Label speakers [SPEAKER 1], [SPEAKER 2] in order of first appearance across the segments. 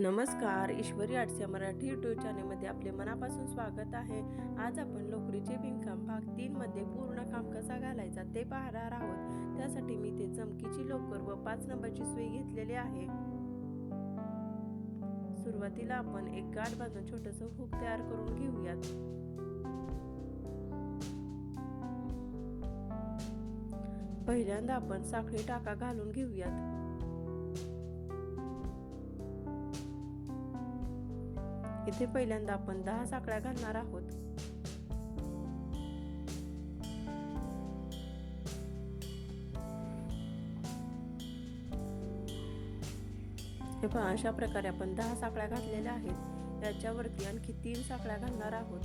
[SPEAKER 1] नमस्कार ईश्वरी आर्ट्स या मराठी यूट्यूब चॅनलमध्ये आपले मनापासून स्वागत आहे. आज आपण लोकरीचे विणकाम भाग तीनमध्ये पूर्ण काम कसा घालायचा ते पाहणार आहोत. त्यासाठी मी ते चमकीची लोकर व पाच नंबरची सुई घेतलेली आहे. सुरुवातीला आपण एक गाठ बांधून छोटस हुक तयार करून घेऊयात. पहिल्यांदा आपण साखळी टाका घालून घेऊयात. इथे पहिल्यांदा आपण दहा साखळ्या घालणार आहोत. हे पहा अशा प्रकारे आपण दहा साखळ्या घातलेल्या आहेत. याच्यावरती आणखी तीन साखळ्या घालणार आहोत.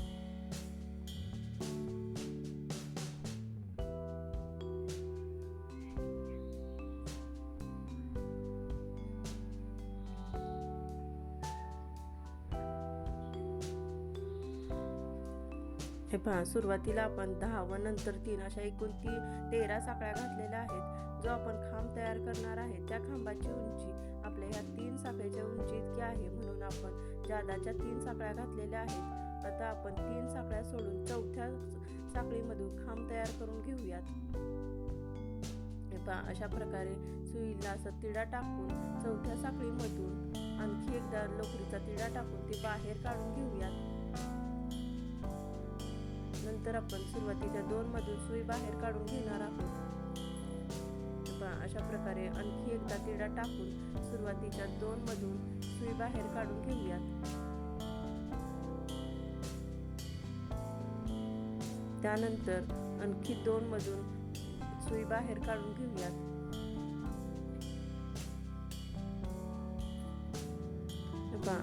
[SPEAKER 1] हे पहा सुरुवातीला आपण दहा व नंतर तीन अशा एकूण ती तेरा साखळ्या घातलेल्या आहेत. जो आपण खांब तयार करणार आहे त्या खांबाची उंची आपल्या ह्या तीन साखळ्याच्या उंची इतकी आहे म्हणून आपण जादाच्या तीन साखळ्या घातलेल्या आहेत. आता आपण तीन साखळ्या सोडून चौथ्या साखळीमधून खांब तयार करून घेऊयात. हे पहा अशा प्रकारे सुईला असं तिडा टाकून चौथ्या साखळीमधून आणखी एकदा लोकरीचा तिडा टाकून ती बाहेर काढून घेऊयात. नंतर आपण सुरुवातीच्या दोन मधून सुई बाहेर काढून घेणार आहोत. अशा प्रकारे आणखी एकदा तिडा टाकून सुरुवातीच्या दोन मधून सुई बाहेर काढून घेऊयात. त्यानंतर आणखी दोन मधून सुई बाहेर काढून घेऊयात.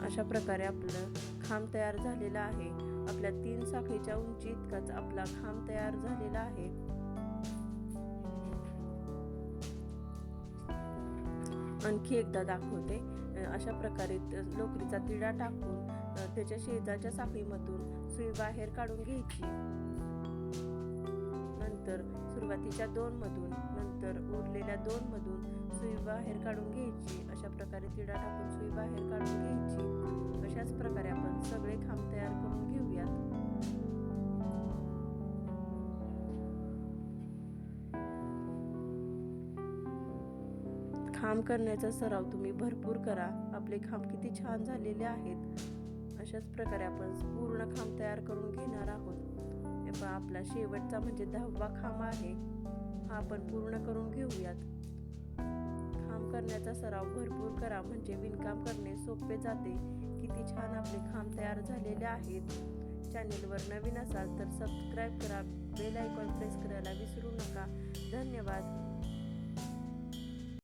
[SPEAKER 1] अशा प्रकारे आपलं खांब तयार झालेला आहे. आपल्या तीन साखळीच्या उंची इतकाच आपला खांब तयार झालेला आहे. आणखी एकदा दाखवते अशा प्रकारे लोकरीचा तिडा टाकून त्याच्या शेजारच्या साखळीमधून सुई बाहेर काढून घ्यायची. नंतर सुरुवातीच्या दोन मधून नंतर उरलेल्या दोन मधून सुई बाहेर काढून घ्यायची. अशा प्रकारे तिडा टाकून सुई बाहेर काढून घ्यायची. अशाच प्रकारे आपण सगळे खांब तयार करून खांब करण्याचा सराव तुम्ही भरपूर करा. आपले खांब किती छान झालेले आहेत. अशाच प्रकारे आपण पूर्ण खांब तयार करून घेणार आहोत. हे आपला शेवटचा म्हणजे दहावा खांब आहे. हा आपण पूर्ण करून घेऊयात. खांब करण्याचा सराव भरपूर करा म्हणजे विणकाम करणे सोपे जाते. किती छान आपले खांब तयार झालेले आहेत. चॅनेलवर नवीन असाल तर सबस्क्राईब करा बेल आयकॉन प्रेस करायला विसरू नका. धन्यवाद.